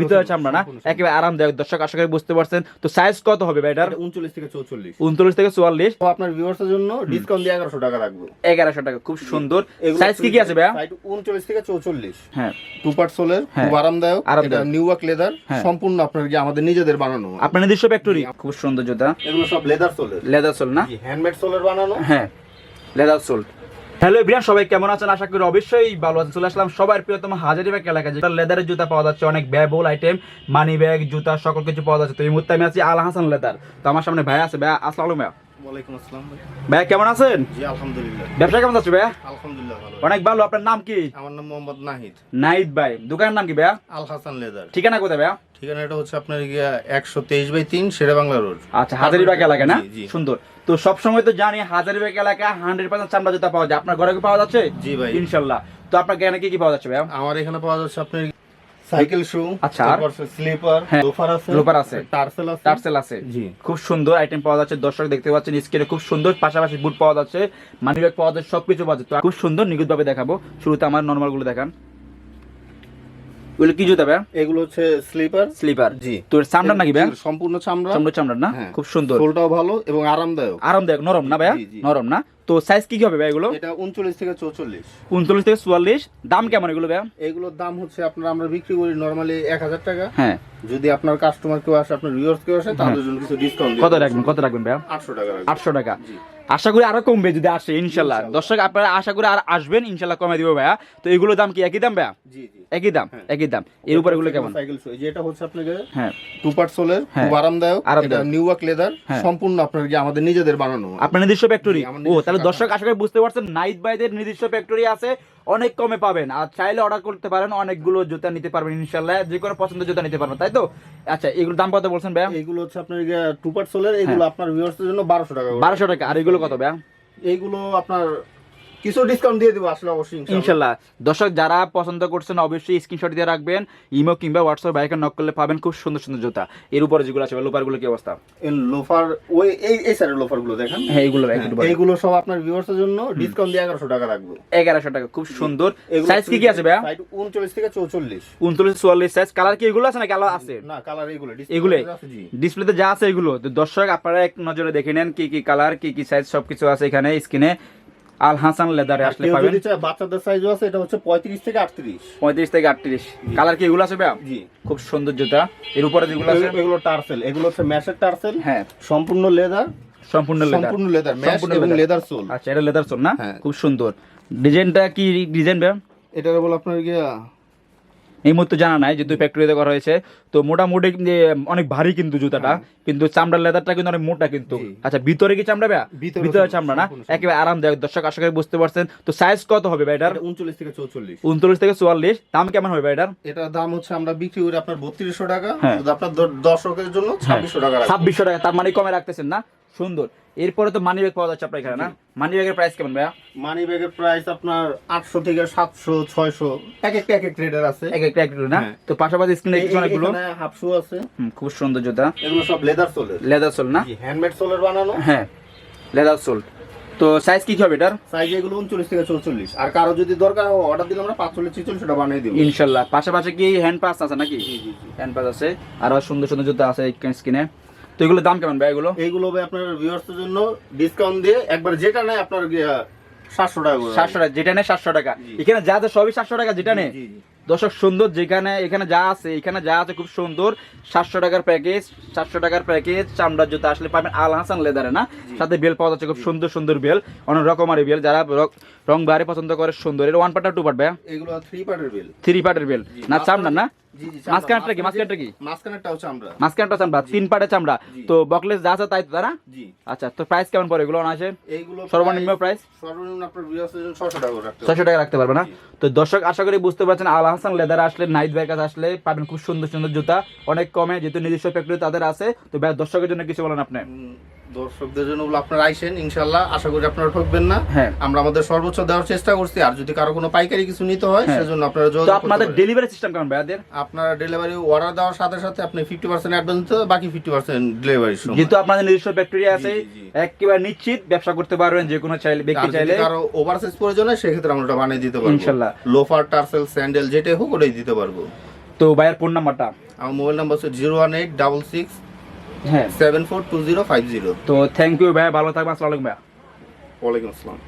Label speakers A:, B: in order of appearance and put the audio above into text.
A: ভিতরে চামড়া না? একেবারে আরামদায়ক দর্শক আশা করি বুঝতে পারছেন। তো সাইজ কত হবে ভাই এটার
B: উনচল্লিশ থেকে চৌচল্লিশ।
A: উনচল্লিশ থেকে চুয়াল্লিশ।
B: আপনার ভিউয়ার্সের জন্য ডিসকাউন্ট দিয়ে এগারোশো টাকা রাখব।
A: এগারোশো টাকা খুব সুন্দর। সাইজ কি কি আছে
B: Size উনচল্লিশ থেকে চৌচল্লিশ।
A: হ্যাঁ।
B: টু পার্ট সোলের। খুব আরামদায়ক।
A: আরামদায়ক।
B: New work leather. সম্পূর্ণ আপনার কি আমাদের নিজেদের বানানো।
A: আপনার নিজস্ব ফ্যাক্টরি খুব সুন্দর জুতা।
B: এগুলো সব লেদার সোলের
A: লেদার সোল না?
B: হ্যান্ডমেড সোলের বানানো।
A: হ্যাঁ। লেদার সোল হ্যালো ইব্রিয়ান সবাই কেমন আছেন? আশা করি অবশ্যই ভালো আছেন। চলে আসলাম সবার প্রিয়তম হাজারি ব্যাগ এলাকা যেটা লেদারের জুতা পাওয়া যাচ্ছে, অনেক ব্যয়বহুল আইটেম মানি ব্যাগ জুতা, সকল কিছু পাওয়া যাচ্ছে। তো এই মুহূর্তে আমি আছি আল হাসান লেদার তো আমার সামনে ভাই আছে, ভাই, আসসালাম ভাইয়া।
B: ওয়ালাইকুম আসসালাম ভাই।
A: ভাই কেমন আছেন?
B: জি আলহামদুলিল্লাহ।
A: ব্যবসা কেমন যাচ্ছে ভাইয়া?
B: আলহামদুলিল্লাহ ভালো।
A: অনেক ভালো আপনার নাম কি?
B: আমার নাম মোহাম্মদ নাহিদ।
A: নাইদ ভাই দোকানের নাম কি ভাইয়া?
B: আল হাসান লেদার।
A: ঠিকানা কোথায় ভাইয়া?
B: ঠিকানা এটা হচ্ছে আপনার একশো তেইশ বাই তিন শেরে বাংলা রোড।
A: আচ্ছা হাজারিবাগ এলাকা না। সুন্দর। তো সব সময় তো জানি হাজারিবাগ এলাকা হান্ড্রেড পার্সেন্ট চামড়া জুতা পাওয়া যায়। আপনার ঘরে কি পাওয়া যাচ্ছে?
B: জি ভাই।
A: ইনশাল্লাহ। তো আপনার জ্ঞানে কি কি পাওয়া যাচ্ছে ভাইয়া?
B: আমার এখানে পাওয়া যাচ্ছে আপনার সাইকেল শু
A: আচ্ছা,
B: স্লিপার
A: হ্যাঁ,
B: লোফার আছে
A: লোফার আছে।
B: টার্সেল আছে।
A: টার্সেল আছে।
B: জি।
A: খুব সুন্দর আইটেম পাওয়া যাচ্ছে দর্শক দেখতে পাচ্ছেন স্ক্রিনে খুব সুন্দর পাশাপাশি বুট পাওয়া যাচ্ছে মানি ব্যাগ পাওয়া যাচ্ছে সবকিছু পাওয়া যাচ্ছে। খুব সুন্দর নিখুঁত ভাবে দেখাবো শুরুতে আমার নর্মালগুলো দেখান। কি জুতা ভাইয়া?
B: এগুলো হচ্ছে স্লিপার।
A: স্লিপার।
B: জি।
A: তোর চামড়া নাকি ভাইয়া?
B: সম্পূর্ণ চামড়া।
A: চামড়া চামড়া না?
B: হ্যাঁ।
A: খুব সুন্দর।
B: সোলটাও ভালো এবং আরামদায়ক।
A: আরামদায়ক নরম না ভাইয়া। নরম না? তো সাইজ কি কি হবে ভাই এগুলো?
B: এটা উনচল্লিশ থেকে চৌচল্লিশ।
A: উনচল্লিশ থেকে চুয়াল্লিশ। দাম কেমন এগুলো ভাইয়া?
B: এগুলোর দাম হচ্ছে আপনার আমরা বিক্রি করি নরমালি এক হাজার টাকা।
A: হ্যাঁ।
B: যদি আপনার কাস্টমার কেউ আসে আপনার ভিউয়ার্স কেউ আসে তাদের জন্য কিছু ডিসকাউন্ট
A: কত রাখবেন কত রাখবেন ভাইয়া?
B: আটশো টাকা রাখব।
A: আটশো টাকা। আশা করি আরও কমবে যদি আসে ইনশাল্লাহ। দর্শক আপনারা আশা করি আর আসবেন ইনশাল্লাহ কমে দিব ভাইয়া। তো এগুলো দাম কি একই দাম ভাইয়া?
B: জি জি।
A: একই দাম
B: হ্যাঁ।
A: একই দাম। এর উপরে এগুলো কেমন?
B: সাইকেল শু যেটা হচ্ছে আপনাকে
A: হ্যাঁ।
B: টু পার্ট সোলের
A: হ্যাঁ।
B: খুব আরামদায়ক। এটা নিউ ওয়ার্ক লেদার
A: হ্যাঁ।
B: সম্পূর্ণ আপনার কি আমাদের নিজেদের বানানো।
A: আপনার নিজস্ব ফ্যাক্টরি ও তাহলে দর্শক আশা করি বুঝতে পারছেন নাইট বাইদের নির্দিষ্ট ফ্যাক্টরি আছে অনেক কমে পাবেন। আর চাইলে অর্ডার করতে পারেন অনেকগুলো জুতা নিতে পারবেন ইনশাল্লাহ যে কোনো পছন্দের জুতা নিতে পারবেন তাই তো? আচ্ছা এগুলো দাম কত বলছেন ভাই
B: এগুলো হচ্ছে আপনার টু পার্ট সোলের এগুলো আপনার ভিউয়ার্সদের জন্য বারোশো টাকা।
A: বারোশো টাকা। আর এগুলো কত ভাই
B: এইগুলো আপনার কিছু ডিসকাউন্ট দিয়ে দেবো আসলে অবশ্যই
A: ইনশাল্লাহ দর্শক যারা পছন্দ করছেন অবশ্যই স্ক্রিনশট দিয়ে রাখবেন। ইমো কিংবা হোয়াটসঅ্যাপ বাইকে নক করলে পাবেন খুব সুন্দর সুন্দর জুতা। এর উপরে যেগুলো আছে লোপারগুলো কি অবস্থা?
B: এই লোফার ওই এই এই সাইডের লোফারগুলো দেখেন।
A: হ্যাঁ এইগুলো ভাই, বলেন।
B: এইগুলো সব আপনার ভিউয়ার্সের জন্য ডিসকাউন্ট দিয়ে এগারোশো টাকা রাখব।
A: এগারোশো টাকা খুব সুন্দর। সাইজ কি কি আছে
B: সাইজ উনচল্লিশ থেকে চৌচল্লিশ।
A: উনচল্লিশ চুয়াল্লিশ সাইজ কালার কি এগুলো আছে না কালার আছে?
B: না কালার? আছে, জি।
A: ডিসপ্লেতে যা আছে এগুলো। তো দর্শক আপনারা এক নজরে দেখে নেন কি কি কালার কি কি সাইজ সবকিছু আছে এখানে স্ক্রিনে আল হাসান লেদারে আসলে পাবেন।
B: বাচ্চাদের সাইজও আছে এটা হচ্ছে পঁয়ত্রিশ থেকে আটত্রিশ।
A: পঁয়ত্রিশ থেকে আটত্রিশ। কালার কি এগুলো আছে ভাই
B: জি।
A: খুব সুন্দর জুতা। এর উপরে যেগুলো আছে?
B: এগুলো- টারসেল। এগুলো হচ্ছে ম্যাশের টারসেল।
A: হ্যাঁ।
B: সম্পূর্ণ লেদার।
A: সম্পূর্ণ লেদার।
B: সম্পূর্ণ লেদার। ম্যাশ এবং লেদার। সোল।
A: আচ্ছা এটা লেদার সোল না?
B: হ্যাঁ।
A: খুব সুন্দর। ডিজাইনটা কি ডিজাইন ভাই
B: এটার বল আপনার গিয়া
A: এই মুহূর্তে জানা নাই যেহেতু ফ্যাক্টরিতে করা হয়েছে। তো মোটামুটি অনেক ভারী কিন্তু জুতাটা। কিন্তু চামড়ার লেদারটা কিন্তু অনেক মোটা কিন্তু। আচ্ছা ভিতরে কি চামড়া ভাইয়া?
B: ভিতরে
A: চামড়া না। একেবারে আরামদায়ক। দর্শক আশা করি বুঝতে পারছেন। তো সাইজ কত হবে ভাই এটার?
B: এটা উনচল্লিশ থেকে চৌচল্লিশ।
A: উনচল্লিশ থেকে চুয়াল্লিশ। দাম কেমন হবে ভাই এটার?
B: এটার দাম হচ্ছে আমরা বিক্রি করি আপনার বত্রিশশো টাকা।
A: হ্যাঁ।
B: আপনার দর্শকের জন্য ছাব্বিশশো টাকা।
A: ছাব্বিশশো টাকা তার মানে কমে রাখতেছেন না? সুন্দর। এরপরে তো মানি ব্যাগ পাওয়া যাচ্ছে আপনার এখানে না? মানি ব্যাগের প্রাইস কেমন ভাইয়া?
B: মানি ব্যাগের প্রাইস আপনার আটশো থেকে সাতশো ছয়শো এক একটা এক এক ট্রেডার আছে।
A: এক একটা একটু না?
B: হ্যাঁ।
A: তো পাশাপাশি স্ক্রিনে কিছু অনেকগুলো
B: হাফ শু আছে।
A: খুব সুন্দর জুতা।
B: এগুলো সব লেদার সোলের
A: লেদার সোল না?
B: হ্যান্ডমেড সোলের বানানো।
A: হ্যাঁ লেদার সোল তো সাইজ কি কি হবে এটার?
B: সাইজ এগুলো উনচল্লিশ থেকে চৌচল্লিশ। আর কারও যদি দরকার হয় অর্ডার দিলে আমরা পাঁচচল্লিশ ছিচল্লিশ টাকা বানিয়ে দিব।
A: ইনশাল্লাহ। পাশাপাশি কি হ্যান্ড পাস আছে নাকি?
B: জি, জি, জি।
A: হ্যান্ড পাস আছে। আর সুন্দর সুন্দর জুতা আছে স্কিনে তো এগুলোর দাম কেমন ভাই এগুলো?
B: এইগুলো ভাই আপনার ভিউয়ার্সদের জন্য ডিসকাউন্ট দিয়ে একবার যেটা নেয় আপনার সাতশো টাকা
A: সাতশো টাকা যেটা নেই সাতশো টাকা। এখানে যা আছে সবই সাতশো টাকা যেটা নেই
B: জি, জি।
A: দর্শক সুন্দর যেখানে এখানে যা আছে এখানে যা আছে খুব সুন্দর। সাতশো টাকার প্যাকেজ সাতশো টাকার প্যাকেজ। চামড়ার জুতা আসলে পাবেন আল হাসান লেদারে না? সাথে বেল পাওয়া যাচ্ছে খুব সুন্দর সুন্দর বেল। অনেক রকমারি বেল। যারা র- বাড়ি পছন্দ করে সুন্দর। এটা ওয়ান পার্ট টু পার্ট ভাইয়া?
B: এগুলো থ্রি পার্টের বিল।
A: থ্রি পার্টের বেল। না চামড়া না? মাঝখানটা কি মাঝখানটা কি মাঝখানটা চামড়া। তিন চামড়া। তো বকলেস যা আছে তাই তো তারা
B: জি।
A: আচ্ছা তো প্রাইস কেমন পড়ে এগুলো
B: এইগুলো
A: সর্বনিম্ন প্রাইস
B: সর্বনিম্ন আপনার ভিউয়ার্সদের জন্য ছশো টাকা রাখতে হবে।
A: ছশো টাকা রাখতে পারবে না? তো দর্শক আশা করি বুঝতে পারছেন আল হাসান লেদার আসলে নাইট ভাইয়ের কাছে আসলে পাবেন খুব সুন্দর সুন্দর জুতা। অনেক কমে যেহেতু নিজস্ব ফ্যাক্টরি তাদের আছে। তো দর্শকের জন্য কিছু বলেন আপনি।
B: দর্শকদের জন্য আপনারা আইসেন ইনশাল্লাহ। আশা করি আপনারা ঠকবেন না।
A: হ্যাঁ।
B: আমরা আমাদের সর্বোচ্চ দেওয়ার চেষ্টা করছি। আর যদি কারও কোনো পাইকারি কিছু নিতে হয়
A: হ্যাঁ।
B: সেজন্য আপনারা যোগাযোগ
A: আপনাদের ডেলিভারি সিস্টেম কেমন ভাইয়াদের?
B: আপনারা ডেলিভারি অর্ডার দেওয়ার সাথে সাথে আপনি ফিফটি পার্সেন্ট অ্যাডভান্স দিতে হবে বাকি ফিফটি পার্সেন্ট ডেলিভারি
A: যেহেতু আপনাদের নিজস্ব ফ্যাক্টরি আছে। একেবারে নিশ্চিত ব্যবসা করতে পারবেন যে কোনো চাইলে ব্যক্তি চাইলে।
B: কারও ওভারসাইজ প্রয়োজন হয় সেক্ষেত্রে আমরা ওটা বানিয়ে দিতে পারব।
A: ইনশাল্লাহ।
B: লোফার টার্সেল স্যান্ডেল যেটাই হোক ওটাই দিতে পারব।
A: তো তো ভাইয়ের ফোন নাম্বারটা
B: আমার মোবাইল নাম্বার হচ্ছে zero one eight double six
A: হ্যাঁ।
B: Seven four two zero five zero
A: তো থ্যাংক ইউ ভাই ভালো থাকবেন আসসালাম ভাইয়া।
B: ওয়ালাইকুম আসসালাম।